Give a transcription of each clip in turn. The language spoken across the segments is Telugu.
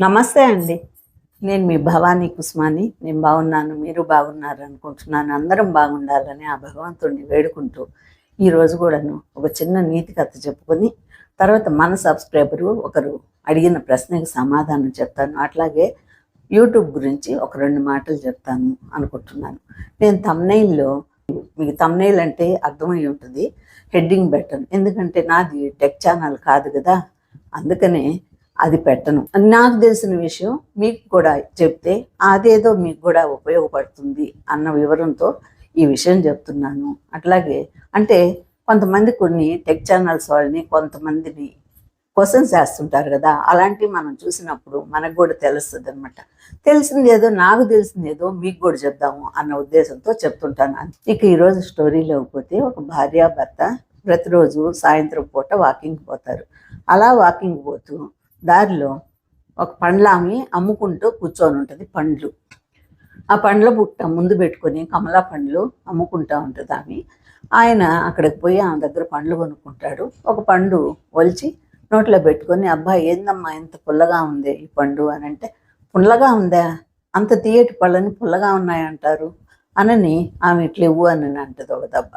నమస్తే అండి. నేను మీ భవానీ కుస్మాని. నేను బాగున్నాను మీరు బాగున్నారు అనుకుంటున్నాను. అందరం బాగుండాలని ఆ భగవంతుడిని వేడుకుంటూ ఈరోజు కూడాను ఒక చిన్న నీతి కథ చెప్పుకొని తర్వాత మన సబ్స్క్రైబరు ఒకరు అడిగిన ప్రశ్నకి సమాధానం చెప్తాను. అట్లాగే యూట్యూబ్ గురించి ఒక రెండు మాటలు చెప్తాను అనుకుంటున్నాను. నేను తమ్నైల్లో మీకు తమ్నైల్ అంటే అర్థమై ఉంటుంది హెడ్డింగ్ పెట్టను ఎందుకంటే నాది టెక్ ఛానల్ కాదు కదా అందుకనే అది పెట్టను. నాకు తెలిసిన విషయం మీకు కూడా చెప్తే అదేదో మీకు కూడా ఉపయోగపడుతుంది అన్న వివరంతో ఈ విషయం చెప్తున్నాను. అట్లాగే అంటే కొంతమంది కొన్ని టెక్ ఛానల్స్ వాళ్ళని కొంతమందిని క్వశ్చన్స్ వేస్తుంటారు కదా అలాంటివి మనం చూసినప్పుడు మనకు కూడా తెలుస్తుంది అనమాట తెలిసింది ఏదో నాకు తెలిసింది ఏదో మీకు కూడా చెప్దాము అన్న ఉద్దేశంతో చెప్తుంటాను. ఇక ఈరోజు స్టోరీలోకి పోతే ఒక భార్య భర్త ప్రతిరోజు సాయంత్రం పూట వాకింగ్ పోతారు. అలా వాకింగ్ పోతూ దారిలో ఒక పండ్లామి అమ్ముకుంటూ కూర్చొని ఉంటుంది పండ్లు. ఆ పండ్ల బుట్ట ముందు పెట్టుకొని కమలా పండ్లు అమ్ముకుంటా ఉంటుంది ఆమె. ఆయన అక్కడికి పోయి ఆమె దగ్గర పండ్లు కొనుక్కుంటాడు. ఒక పండు ఒలిచి నోట్లో పెట్టుకొని అబ్బాయి ఏందమ్మా ఇంత పుల్లగా ఉంది ఈ పండు? అని అంటే పుల్లగా ఉందా? అంత తీయటి పళ్ళని పుల్లగా ఉన్నాయంటారు? అనని ఆమె ఇట్లా ఇవ్వు అని అంటది ఒక దెబ్బ.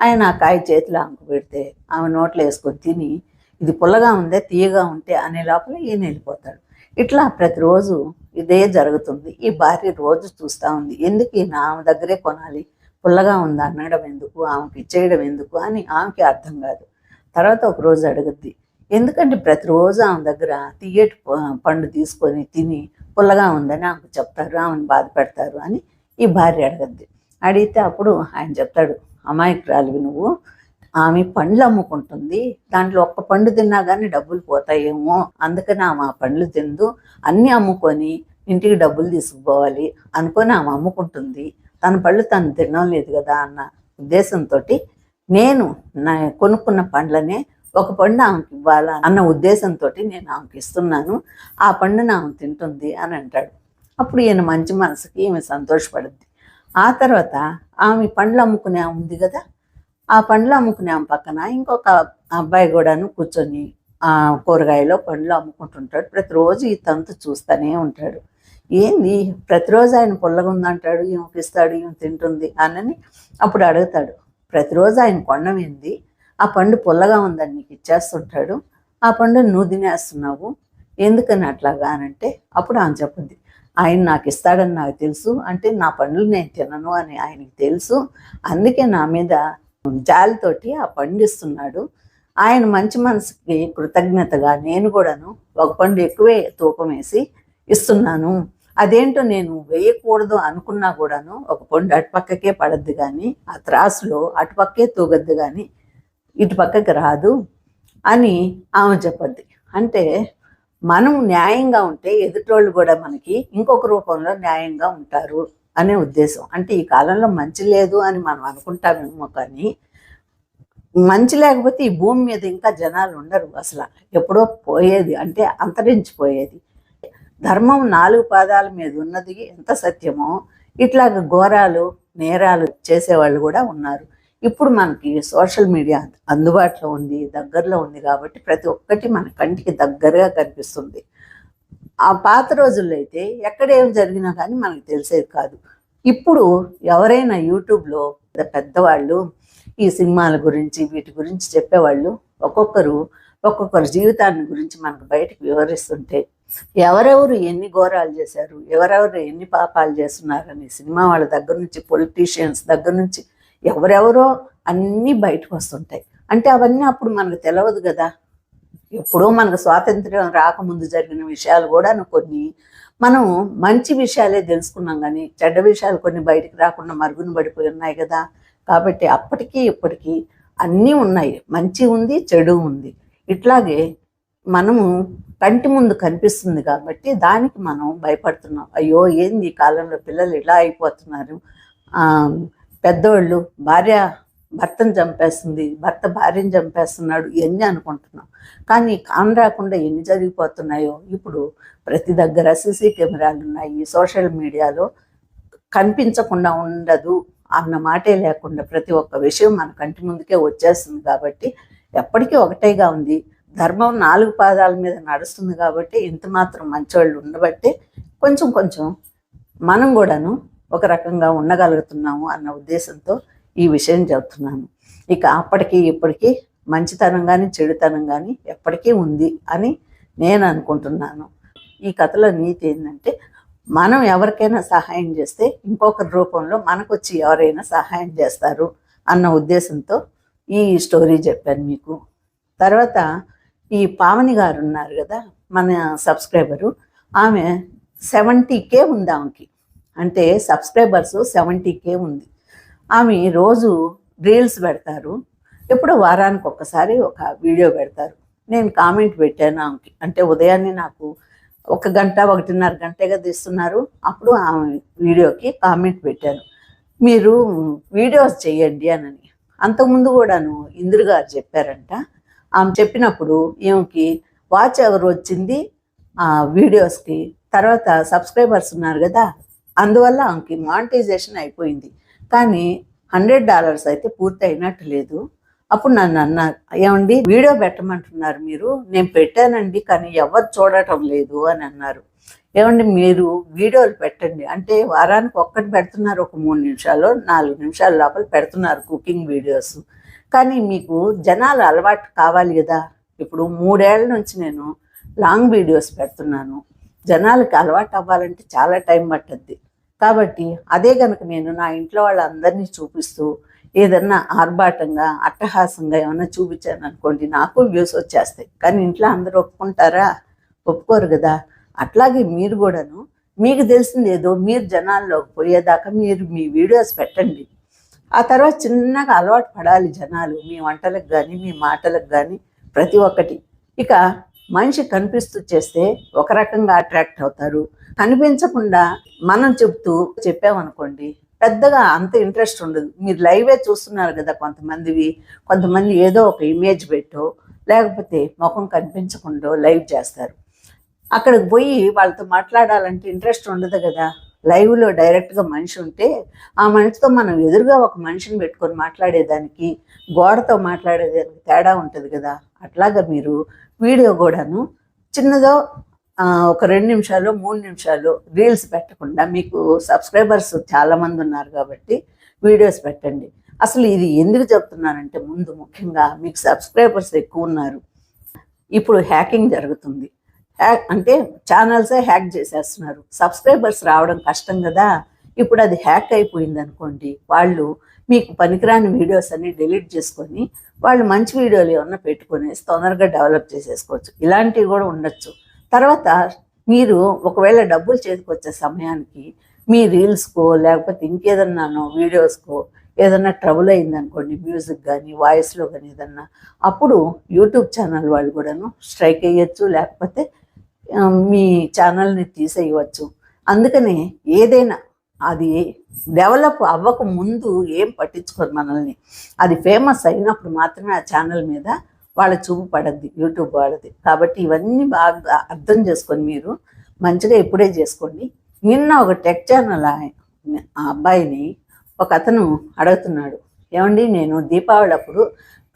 ఆయన ఆ కాయ చేతిలో ఆమెకు పెడితే ఆమె నోట్లో వేసుకొని తిని ఇది పుల్లగా ఉందే తీయగా ఉంటే అనే లోపల ఈయన వెళ్ళిపోతాడు. ఇట్లా ప్రతిరోజు ఇదే జరుగుతుంది. ఈ భార్య రోజు చూస్తూ ఉంది. ఎందుకు ఈయన ఆమె దగ్గరే కొనాలి? పుల్లగా ఉంది? అనడం ఎందుకు? ఆమెకి ఇచ్చేయడం ఎందుకు అని ఆమెకి అర్థం కాదు. తర్వాత ఒక రోజు అడుగుద్ది. ఎందుకంటే ప్రతిరోజు ఆమె దగ్గర తీయటి పండు తీసుకొని తిని పుల్లగా ఉందని ఆమెకు చెప్తారు ఆమెను బాధ పెడతారు అని ఈ భార్య అడగద్ది. అడిగితే అప్పుడు ఆయన చెప్తాడు అమాయకురాలివి నువ్వు. ఆమె పండ్లు అమ్ముకుంటుంది. దాంట్లో ఒక్క పండు తిన్నా కానీ డబ్బులు పోతాయేమో. అందుకని ఆమె ఆ పండ్లు తిందు. అన్నీ అమ్ముకొని ఇంటికి డబ్బులు తీసుకుపోవాలి అనుకొని ఆమె అమ్ముకుంటుంది. తన పళ్ళు తను తినడం లేదు కదా అన్న ఉద్దేశంతో నేను నా కొనుక్కున్న పండ్లనే ఒక పండు ఆమెకి ఇవ్వాలా అన్న ఉద్దేశంతో నేను ఆమెకి ఇస్తున్నాను. ఆ పండును ఆమె తింటుంది అని అంటాడు. అప్పుడు ఈయన మంచి మనసుకి ఈమె సంతోషపడుద్ది. ఆ తర్వాత ఆమె పండ్లు అమ్ముకునే ఉంది కదా? ఆ పండ్లు అమ్ముకునే ఆమె పక్కన ఇంకొక అబ్బాయి కూడాను కూర్చొని ఆ కూరగాయలో పండ్లు అమ్ముకుంటుంటాడు. ప్రతిరోజు ఈ తంతు చూస్తూనే ఉంటాడు. ఏంది? ప్రతిరోజు ఆయన పుల్లగుందంటాడు ఈమెకి ఇస్తాడు ఈమె తింటుంది అనని అప్పుడు అడుగుతాడు. ప్రతిరోజు ఆయన కొండమేంది ఆ పండు పుల్లగా ఉందని నీకు ఇచ్చేస్తుంటాడు. ఆ పండు నువ్వు తినేస్తున్నావు. ఎందుకని అట్లాగా అని అంటే అప్పుడు ఆమె చెప్పింది. ఆయన నాకు ఇస్తాడని నాకు తెలుసు. అంటే నా పండ్లు నేను తినను అని ఆయనకి తెలుసు. అందుకే నా మీద జాలితోటి ఆ పండిస్తున్నాడు. ఆయన మంచి మనసుకి కృతజ్ఞతగా నేను కూడాను ఒక పండు ఎక్కువే తూకం వేసి ఇస్తున్నాను. అదేంటో నేను వేయకూడదు అనుకున్నా కూడాను ఒక పండు అటుపక్కకే పడద్దు కానీ ఆ త్రాసులో అటుపక్కే తూగద్దు కానీ ఇటు పక్కకి రాదు అని ఆమె చెప్పద్ది. అంటే మనం న్యాయంగా ఉంటే ఎదుటోళ్ళు కూడా మనకి ఇంకొక రూపంలో న్యాయంగా ఉంటారు. అనే ఉద్దేశం. అంటే ఈ కాలంలో మంచి లేదు అని మనం అనుకుంటామేమో కానీ మంచి లేకపోతే ఈ భూమి మీద ఇంకా జనాలు ఉండరు అసలు. ఎప్పుడో పోయేది అంటే అంతరించిపోయేది. ధర్మం నాలుగు పాదాల మీద ఉన్నది ఎంత సత్యమో ఇట్లాగ ఘోరాలు నేరాలు చేసేవాళ్ళు కూడా ఉన్నారు. ఇప్పుడు మనకి సోషల్ మీడియా అందుబాటులో ఉంది దగ్గరలో ఉంది కాబట్టి ప్రతి ఒక్కటి మన కంటికి దగ్గరగా కనిపిస్తుంది. ఆ పాత రోజుల్లో అయితే ఎక్కడ ఏం జరిగినా కానీ మనకు తెలిసేది కాదు. ఇప్పుడు ఎవరైనా యూట్యూబ్లో పెద్దవాళ్ళు ఈ సినిమాల గురించి వీటి గురించి చెప్పేవాళ్ళు ఒక్కొక్కరు ఒక్కొక్కరు జీవితాన్ని గురించి మనకు బయటకు వివరిస్తుంటే ఎవరెవరు ఎన్ని ఘోరాలు చేశారు ఎవరెవరు ఎన్ని పాపాలు చేస్తున్నారని సినిమా వాళ్ళ దగ్గర నుంచి పొలిటీషియన్స్ దగ్గర నుంచి ఎవరెవరో అన్నీ బయటకు వస్తుంటాయి. అంటే అవన్నీ అప్పుడు మనకు తెలియదు కదా. ఇప్పుడు మనకు స్వాతంత్ర్యం రాకముందు జరిగిన విషయాలు కూడా కొన్ని. మనం మంచి విషయాలే తెలుసుకున్నాం కానీ చెడ్డ విషయాలు కొన్ని బయటికి రాకుండా మరుగున పడిపోయి ఉన్నాయి కదా. కాబట్టి అప్పటికి ఇప్పటికీ అన్నీ ఉన్నాయి. మంచి ఉంది చెడు ఉంది. ఇట్లాగే మనము కంటి ముందు కనిపిస్తుంది కాబట్టి దానికి మనం భయపడుతున్నాం. అయ్యో ఏంది ఈ కాలంలో పిల్లలు ఇలా అయిపోతున్నారు. పెద్దోళ్ళు భార్య భర్తను చంపేస్తుంది భర్త భార్యను చంపేస్తున్నాడు ఇవన్నీ అనుకుంటున్నాం. కానీ కాన్ రాకుండా ఎన్ని జరిగిపోతున్నాయో ఇప్పుడు ప్రతి దగ్గర సీసీ కెమెరాలు ఉన్నాయి సోషల్ మీడియాలో కనిపించకుండా ఉండదు అన్న మాటే లేకుండా ప్రతి ఒక్క విషయం మన కంటి ముందుకే వచ్చేస్తుంది కాబట్టి ఎప్పటికీ ఒకటేగా ఉంది. ధర్మం నాలుగు పాదాల మీద నడుస్తుంది కాబట్టి ఇంత మాత్రం మంచివాళ్ళు ఉండబట్టే కొంచెం కొంచెం మనం కూడాను ఒక రకంగా ఉండగలుగుతున్నాము అన్న ఉద్దేశంతో ఈ విషయం చెబుతున్నాను ఇక అప్పటికి ఇప్పటికీ మంచితనం కానీ చెడుతనం కానీ ఎప్పటికీ ఉంది అని నేను అనుకుంటున్నాను. ఈ కథలో నీతి ఏంటంటే మనం ఎవరికైనా సహాయం చేస్తే ఇంకొకరి రూపంలో మనకు వచ్చి ఎవరైనా సహాయం చేస్తారు అన్న ఉద్దేశంతో ఈ స్టోరీ చెప్పాను మీకు. తర్వాత ఈ పావని గారు ఉన్నారు కదా మన సబ్స్క్రైబరు ఆమె సెవెంటీ కే ఉంది ఆమెకి. అంటే సబ్స్క్రైబర్స్ సెవెంటీ కే ఉంది. ఆమె రోజు రీల్స్ పెడతారు. ఎప్పుడో వారానికి ఒక్కసారి ఒక వీడియో పెడతారు. నేను కామెంట్ పెట్టాను ఆమెకి. అంటే ఉదయాన్నే నాకు ఒక గంట ఒకటిన్నర గంటగా తీస్తున్నారు. అప్పుడు ఆమె వీడియోకి కామెంట్ పెట్టాను. మీరు వీడియోస్ చేయండి అని అంతకుముందు కూడాను ఇందిరు గారు చెప్పారంట. ఆమె చెప్పినప్పుడు ఈమెకి వాచ్ ఎవరు వచ్చింది? ఆ వీడియోస్కి. తర్వాత సబ్స్క్రైబర్స్ ఉన్నారు కదా. అందువల్ల ఆమెకి మానిటైజేషన్ అయిపోయింది. కానీ హండ్రెడ్ డాలర్స్ అయితే పూర్తి అయినట్టు లేదు. అప్పుడు నన్ను అన్నారు ఏమండి వీడియో పెట్టమంటున్నారు మీరు. నేను పెట్టానండి కానీ ఎవరు చూడటం లేదు అని అన్నారు. ఏమండి మీరు వీడియోలు పెట్టండి. అంటే వారానికి ఒక్కటి పెడుతున్నారు ఒక మూడు నిమిషాలు నాలుగు నిమిషాల లోపల పెడుతున్నారు కుకింగ్ వీడియోస్. కానీ మీకు జనాలు అలవాటు కావాలి కదా. ఇప్పుడు మూడేళ్ళ నుంచి నేను లాంగ్ వీడియోస్ పెడుతున్నాను. జనాలకి అలవాటు అవ్వాలంటే చాలా టైం పట్టద్ది. కాబట్టి అదే కనుక నేను నా ఇంట్లో వాళ్ళందరినీ చూపిస్తూ ఏదన్నా ఆర్భాటంగా అట్టహాసంగా ఏమన్నా చూపించాను అనుకోండి నాకు వ్యూస్ వచ్చేస్తాయి. కానీ ఇంట్లో అందరూ ఒప్పుకుంటారా? ఒప్పుకోరు కదా. అట్లాగే మీరు కూడాను మీకు తెలిసింది ఏదో మీరు జనాల్లోకి పోయేదాకా మీరు మీ వీడియోస్ పెట్టండి. ఆ తర్వాత చిన్నగా అలవాటు పడాలి జనాలు మీ వంటలకు కానీ మీ మాటలకు కానీ ప్రతి ఒక్కటి. ఇక మనిషి కనిపిస్తూ చేస్తే ఒక రకంగా అట్రాక్ట్ అవుతారు. కనిపించకుండా మనం చెప్తూ చెప్పామనుకోండి పెద్దగా అంత ఇంట్రెస్ట్ ఉండదు. మీరు లైవే చూస్తున్నారు కదా కొంతమందివి కొంతమంది ఏదో ఒక ఇమేజ్ పెట్టో లేకపోతే ముఖం కనిపించకుండా లైవ్ చేస్తారు. అక్కడికి పోయి వాళ్ళతో మాట్లాడాలంటే ఇంట్రెస్ట్ ఉండదు కదా. లైవ్లో డైరెక్ట్గా మనిషి ఉంటే ఆ మనిషితో మనం ఎదురుగా ఒక మనిషిని పెట్టుకొని మాట్లాడేదానికి గోడతో మాట్లాడేదానికి తేడా ఉంటుంది కదా. అట్లాగా మీరు వీడియో కూడాను చిన్నదో ఒక రెండు నిమిషాలు మూడు నిమిషాలు రీల్స్ పెట్టకుండా మీకు సబ్స్క్రైబర్స్ చాలామంది ఉన్నారు కాబట్టి వీడియోస్ పెట్టండి. అసలు ఇది ఎందుకు చెప్తున్నానంటే ముందు ముఖ్యంగా మీకు సబ్స్క్రైబర్స్ ఎక్కువ ఉన్నారు. ఇప్పుడు హ్యాకింగ్ జరుగుతుంది. హ్యాక్ అంటే ఛానల్సే హ్యాక్ చేసేస్తున్నారు. సబ్స్క్రైబర్స్ రావడం కష్టం కదా. ఇప్పుడు అది హ్యాక్ అయిపోయింది అనుకోండి వాళ్ళు మీకు పనికిరాని వీడియోస్ అన్ని డిలీట్ చేసుకొని వాళ్ళు మంచి వీడియోలు ఏమన్నా పెట్టుకొని తొందరగా డెవలప్ చేసేసుకోవచ్చు. ఇలాంటివి కూడా ఉండొచ్చు. తర్వాత మీరు ఒకవేళ డబ్బులు చేతికి వచ్చే సమయానికి మీ రీల్స్కో లేకపోతే ఇంకేదన్నానో వీడియోస్కో ఏదన్నా ట్రబుల్ అయిందనుకోండి మ్యూజిక్ కానీ వాయిస్లో కానీ ఏదన్నా అప్పుడు యూట్యూబ్ ఛానల్ వాళ్ళు కూడాను స్ట్రైక్ అయ్యొచ్చు లేకపోతే మీ ఛానల్ని తీసేయవచ్చు. అందుకనే ఏదైనా అది డెవలప్ అవ్వక ముందు ఏం పట్టించుకోరు మనల్ని. అది ఫేమస్ అయినప్పుడు మాత్రమే ఆ ఛానల్ మీద వాళ్ళ చూపు పడద్ది యూట్యూబ్ వాళ్ళది కాబట్టి ఇవన్నీ బాగా అర్థం చేసుకొని మీరు మంచిగా ఇప్పుడే చేసుకోండి. నిన్న ఒక టెక్ ఛానల్ ఆ అబ్బాయిని ఒక అతను అడుగుతున్నాడు. ఏమండి నేను దీపావళి అప్పుడు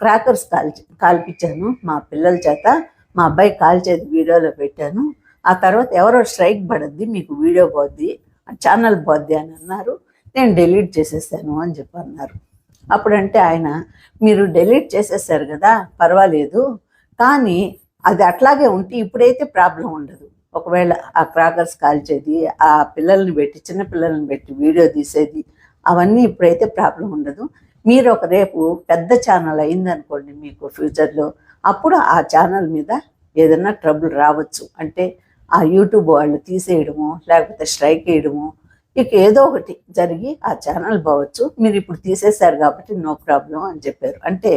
క్రాకర్స్ కాల్చి కాల్పించాను మా పిల్లల చేత. మా అబ్బాయి కాల్చేది వీడియోలో పెట్టాను. ఆ తర్వాత ఎవరో స్ట్రైక్ పడద్ది మీకు వీడియో పోద్ది. ఛానల్ పోద్ది అని అన్నారు. నేను డెలీట్ చేసేసాను అని చెప్పి అన్నారు. అప్పుడంటే ఆయన మీరు డెలీట్ చేసేసారు కదా పర్వాలేదు. కానీ అది అట్లాగే ఉంటే ఇప్పుడైతే ప్రాబ్లం ఉండదు. ఒకవేళ ఆ క్రాకర్స్ కాల్చేది ఆ పిల్లల్ని పెట్టి చిన్న పిల్లల్ని పెట్టి వీడియో తీసేది అవన్నీ ఇప్పుడైతే ప్రాబ్లం ఉండదు. మీరు ఒక రేపు పెద్ద ఛానల్ అయిందనుకోండి మీకు ఫ్యూచర్లో అప్పుడు ఆ ఛానల్ మీద ఏదైనా ట్రబుల్ రావచ్చు. అంటే ఆ యూట్యూబ్ వాళ్ళు తీసేయడము లేకపోతే స్ట్రైక్ వేయడము ఇక ఏదో ఒకటి జరిగి ఆ ఛానల్ పోవచ్చు. మీరు ఇప్పుడు తీసేశారు కాబట్టి నో ప్రాబ్లం అని చెప్పారు. అంటే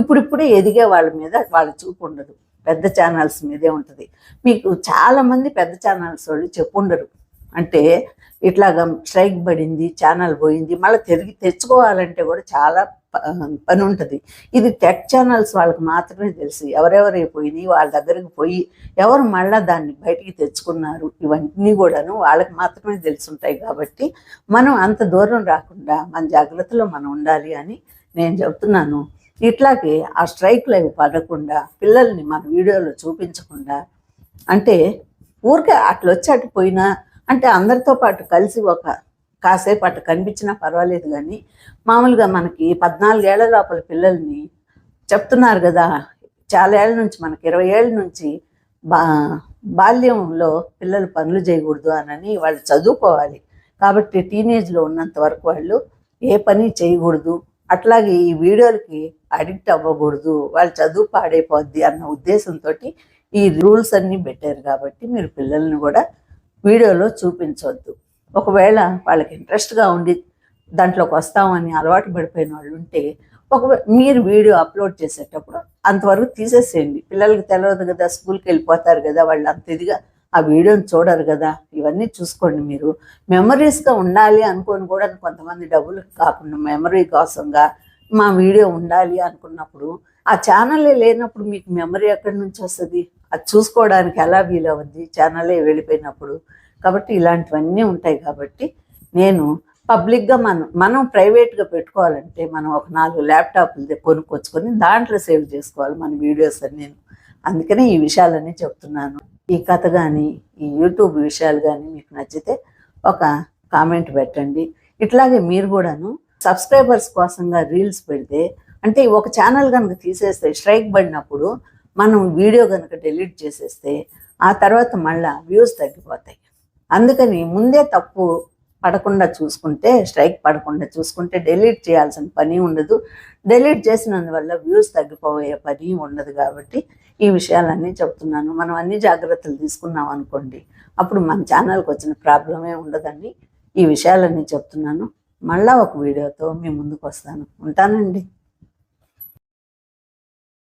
ఇప్పుడిప్పుడే ఎదిగే వాళ్ళ మీద వాళ్ళ చూపు ఉండదు. పెద్ద ఛానల్స్ మీదే ఉంటుంది. మీకు చాలామంది పెద్ద ఛానల్స్ వాళ్ళు చెప్పుండరు అంటే ఇట్లాగా స్ట్రైక్ పడింది ఛానల్ పోయింది మళ్ళీ తిరిగి తెచ్చుకోవాలంటే కూడా చాలా ప- పని ఉంటుంది. ఇది టెక్ ఛానల్స్ వాళ్ళకి మాత్రమే తెలుసు. ఎవరెవరు పోయినాయి వాళ్ళ దగ్గరికి పోయి ఎవరు మళ్ళీ దాన్ని బయటికి తెచ్చుకున్నారు ఇవన్నీ కూడాను వాళ్ళకి మాత్రమే తెలుసుంటాయి కాబట్టి మనం అంత దూరం రాకుండా మన జాగ్రత్తలో మనం ఉండాలి అని నేను చెప్తున్నాను. ఇట్లాగే ఆ స్ట్రైక్లు అవి పడకుండా పిల్లల్ని మన వీడియోలో చూపించకుండా అంటే ఊరికే అట్లొచ్చి అటు పోయినా అంటే అందరితో పాటు కలిసి ఒక కాసేపు అటు కనిపించినా పర్వాలేదు కానీ మామూలుగా మనకి పద్నాలుగేళ్ళ లోపల పిల్లల్ని చెప్తున్నారు కదా చాలా ఏళ్ళ నుంచి మనకి ఇరవై ఏళ్ళ నుంచి బా బాల్యంలో పిల్లలు పనులు చేయకూడదు అనని వాళ్ళు చదువుకోవాలి. కాబట్టి టీనేజ్లో ఉన్నంత వరకు వాళ్ళు ఏ పని చేయకూడదు అట్లాగే ఈ వీడియోలకి అడిక్ట్ అవ్వకూడదు వాళ్ళు చదువు పాడైపోద్ది అన్న ఉద్దేశంతో ఈ రూల్స్ అన్నీ పెట్టారు కాబట్టి మీరు పిల్లల్ని కూడా వీడియోలో చూపించవద్దు ఒకవేళ వాళ్ళకి ఇంట్రెస్ట్గా ఉండి దాంట్లోకి వస్తామని అలవాటు పడిపోయిన వాళ్ళు ఉంటే ఒకవేళ మీరు వీడియో అప్లోడ్ చేసేటప్పుడు అంతవరకు తీసేసేయండి. పిల్లలకి తెలియదు కదా స్కూల్కి వెళ్ళిపోతారు కదా వాళ్ళు అంత ఇదిగా ఆ వీడియోని చూడరు కదా ఇవన్నీ చూసుకోండి మీరు. మెమరీస్గా ఉండాలి అనుకొని కూడా కొంతమంది డబ్బులు కాకుండా మెమరీ కోసంగా మా వీడియో ఉండాలి అనుకున్నప్పుడు ఆ ఛానలే లేనప్పుడు మీకు మెమరీ ఎక్కడి నుంచి వస్తుంది? అది చూసుకోవడానికి ఎలా వీలవుద్ది? ఛానలే వెళ్ళిపోయినప్పుడు. కాబట్టి ఇలాంటివన్నీ ఉంటాయి కాబట్టి నేను పబ్లిక్గా మనం మనం ప్రైవేట్గా పెట్టుకోవాలంటే మనం ఒక నాలుగు ల్యాప్టాప్లు కొనుక్కొచ్చుకొని దాంట్లో సేవ్ చేసుకోవాలి మన వీడియోస్ అని నేను అందుకనే ఈ విషయాలన్నీ చెప్తున్నాను. ఈ కథ కానీ ఈ యూట్యూబ్ విషయాలు కానీ మీకు నచ్చితే ఒక కామెంట్ పెట్టండి. ఇట్లాగే మీరు కూడాను సబ్స్క్రైబర్స్ కోసంగా రీల్స్ పెడితే అంటే ఒక ఛానల్ కనుక తీసేస్తే స్ట్రైక్ పడినప్పుడు మనం వీడియో కనుక డిలీట్ చేసేస్తే ఆ తర్వాత మళ్ళా వ్యూస్ తగ్గిపోతాయి. అందుకని ముందే తప్పు పడకుండా చూసుకుంటే స్ట్రైక్ పడకుండా చూసుకుంటే డెలీట్ చేయాల్సిన పని ఉండదు. డెలీట్ చేసినందువల్ల వ్యూస్ తగ్గిపోయే పని ఉండదు కాబట్టి ఈ విషయాలన్నీ చెప్తున్నాను. మనం అన్ని జాగ్రత్తలు తీసుకున్నాం అనుకోండి అప్పుడు మన ఛానల్కి వచ్చిన ప్రాబ్లమే ఉండదని ఈ విషయాలన్నీ చెప్తున్నాను. మళ్ళా ఒక వీడియోతో మీ ముందుకు వస్తాను. ఉంటానండి.